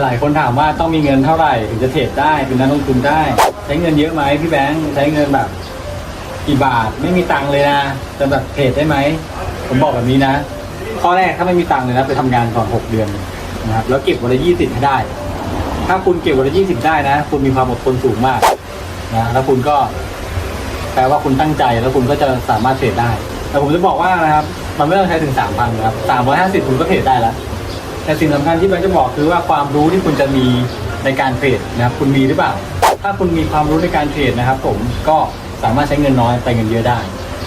หลายคนถามว่าต้องมีเงินเท่าไหร่ถึงจะเทรดได้เป็นนักลงทุนได้ ใช้เงินเยอะไหมพี่แบงค์ใช้เงินแบบกี่บาทไม่มีตังค์เลยนะจะแบบเทรดได้ไหมผมบอกแบบนี้นะ ข้อแรกถ้าไม่มีตังค์เลยนะไปทำงานก่อนหกเดือนนะครับแล้วเก็บวันละยี่สิบให้ได้ ถ้าคุณเก็บวันละยี่สิบได้นะ คุณมีความอดทนสูงมากนะแล้วคุณก็แปลว่าคุณตั้งใจแล้วคุณก็จะสามารถเทรดได้ แต่ผมจะบอกว่านะครับ มันไม่ต้องใช้ถึงสามพันนะครับสามร้อยห้าสิบคุณก็เทรดได้แล้ว แต่สิ่งสำคัญที่แบงค์จะบอกคือว่าความรู้ที่คุณจะมีในการเทรดนะครับคุณมีหรือเปล่า ถ้าคุณมีความรู้ในการเทรดนะครับ ผมก็สามารถใช้เงินน้อยไปเงินเยอะได้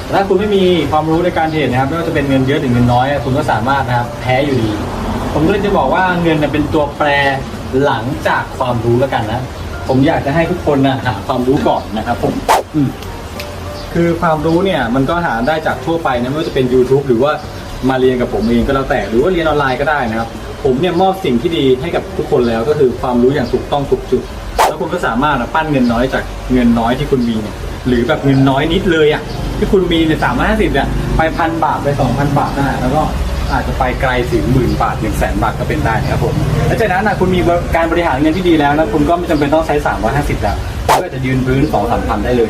แต่ถ้าคุณไม่มีความรู้ในการเทรดนะครับไม่ว่าจะเป็นเงินเยอะหรือเงินน้อย คุณก็สามารถนะครับแพ้อยู่ดี ผมก็เลยจะบอกว่าเงินเป็นตัวแปรหลังจากความรู้แล้วกันนะ ผมอยากจะให้ทุกคนนะหาความรู้ก่อนนะครับผมอืมคือความรู้เนี่ยมันก็หาได้จากทั่วไปนะไม่ว่าจะเป็น YouTube หรือว่า มาเรียนกับผมเองก็แล้วแต่หรือว่าเรียนออนไลน์ก็ได้นะครับ ผมเนี่ยมอบสิ่งที่ดีให้กับทุกคนแล้วก็คือความรู้อย่างถูกต้องถูกจุด แล้วคุณก็สามารถปั้นเงินน้อยจากเงินน้อยที่คุณมีเนี่ยหรือแบบเงินน้อยนิดเลยอะที่คุณมีเนี่ยสามร้อยห้าสิบเนี่ยไปพันบาทไปสองพันบาทได้แล้วก็อาจจะไปไกลถึงหมื่นบาทหนึ่งแสนบาทก็เป็นได้นะครับผมและจากนั้นนะคุณมีการบริหารเงินที่ดีแล้วนะคุณก็ไม่จำเป็นต้องใช้350แล้วก็จะยืนพื้นสองสามพันได้เลย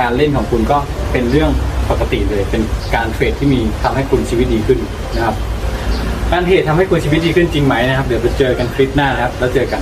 การเล่นของคุณก็เป็นเรื่อง ปกติเลยเป็นการเทรดที่มีทำให้คุณชีวิตดีขึ้นนะครับ การเทรดทำให้คุณชีวิตดีขึ้นจริงไหมนะครับ เดี๋ยวไปเจอกันคลิปหน้านะครับ แล้วเจอกัน